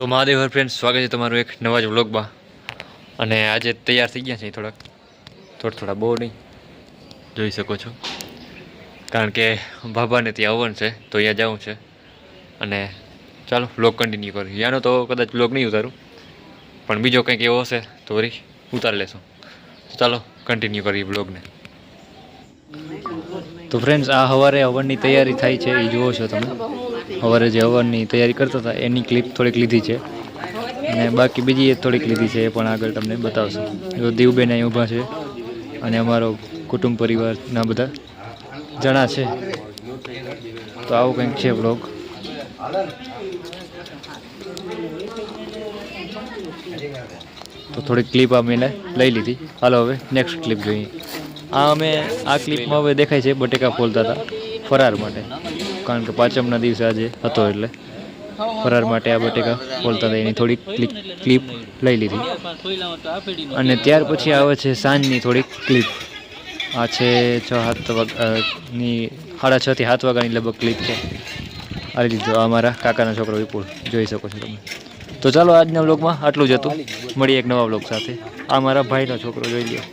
તો મહાદેવ ફ્રેન્ડ સ્વાગત છે તમારું એક નવા જ વ્લોગમાં. અને આજે તૈયાર થઈ ગયા છે થોડાક. થોડા થોડા બહુ નહીં. જોઈ શકો છો. કારણ કે બાબાને ત્યાં આવવાનું છે, તો અહીંયા જવું છે. અને ચાલો, વ્લોગ કન્ટિન્યુ કરું. યાનો તો કદાચ વ્લોગ નહીં ઉતારું. પણ બીજો કંઈક એવો હશે, તો વરી ઉતારી લેશું. ચાલો કન્ટિન્યુ કરીએ વ્લોગને. તો ફ્રેન્ડ્સ આ સવારે હવનની તૈયારી થાય છે, એ જુઓ છો તમે. સવારે જે હવનની તૈયારી કરતા હતા, એની ક્લિપ થોડીક લીધી છે. અને બાકી બીજી એ થોડીક લીધી છે, એ પણ આગળ તમને બતાવશું. જો દીવબેન અહીં ઊભા છે, અને અમારો કુટુંબ પરિવારના બધા જણા છે. તો આવું કંઈક છે બ્લોગ તો થોડીક ક્લિપ અમે લઈ લીધી. હાલો હવે નેક્સ્ટ ક્લિપ જોઈએ. આ અમે આ ક્લિપમાં હવે દેખાય છે બટેકા ફોલતા હતા ફરાર માટે. કારણ કે પાંચમના દિવસે આજે હતો એટલે ફરાર માટે આ બટેકા ફોલતા હતા. એની થોડીક ક્લિપ લઈ લીધી. અને ત્યાર પછી આવે છે સાંજની થોડીક ક્લિપ આ છે છ, સાતની સાડા છથી સાત વાગ્યાની લગભગ ક્લિપ છે. આ લીધો અમારા કાકાના છોકરો વિપુલ જોઈ શકો છો તમે. તો ચાલો આજના બ્લોગમાં આટલું જ હતું. મળીએ એક નવા બ્લોગ સાથે. આ મારા ભાઈનો છોકરો જોઈ લ્યો.